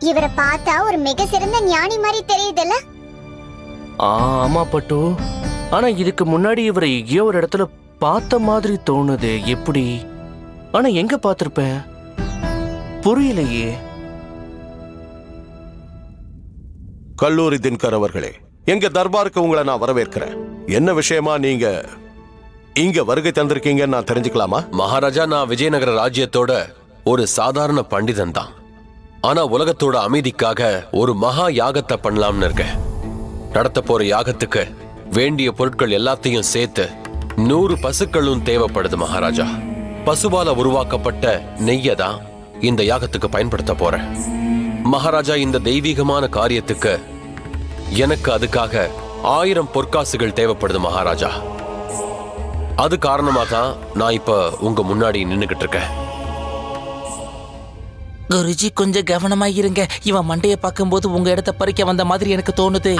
இவரை பார்த்தா ஒரு மிக சிறந்த ஞானி மாதிரி தெரியுதுல்ல? ஆ, ஆமா பட்டு. ஆனா இதுக்கு முன்னாடி இவரை எங்கேயோ ஒரு இடத்துல பார்த்த மாதிரி தோணுது எப்படி? ஆனா எங்க பார்த்திருப்பேன் புரியலையே. கல்லூரி தின்கர் அவர்களே எங்க தர்பாருக்கு உங்களை நான் வரவேற்கிறேன். என்ன விஷயமா நீங்க இங்க வருகை தந்திருக்கீங்கன்னு நான் தெரிஞ்சுக்கலாமா? மகாராஜா நான் விஜயநகர ராஜ்யத்தோட ஒரு சாதாரண பண்டிதன் தான் ஆனா உலகத்தோட அமைதிக்காக ஒரு மகா யாகத்தை பண்ணலாம்னு இருக்க நடத்த போற யாகத்துக்கு வேண்டிய பொருட்கள் எல்லாத்தையும் சேர்த்து நூறு பசுக்களும் தேவைப்படுது மகாராஜா. பசுவால உருவாக்கப்பட்ட நெய்யை தான் இந்த யாகத்துக்கு பயன்படுத்த போறேன். மகாராஜா இந்த தெய்வீகமான காரியத்துக்கு எனக்கு அதுக்காக ஆயிரம் பொற்காசுகள் தேவைப்படுது மகாராஜா. அது காரணமாக தான் நான் இப்ப உங்க முன்னாடி நின்னுகிட்டு இருக்கேன். குருஜி கொஞ்சம் கவனமா இருங்க இவன் மண்டைய பார்க்கும்போது உங்க இடத்த பறிக்க வந்த மாதிரி எனக்கு தோணுது.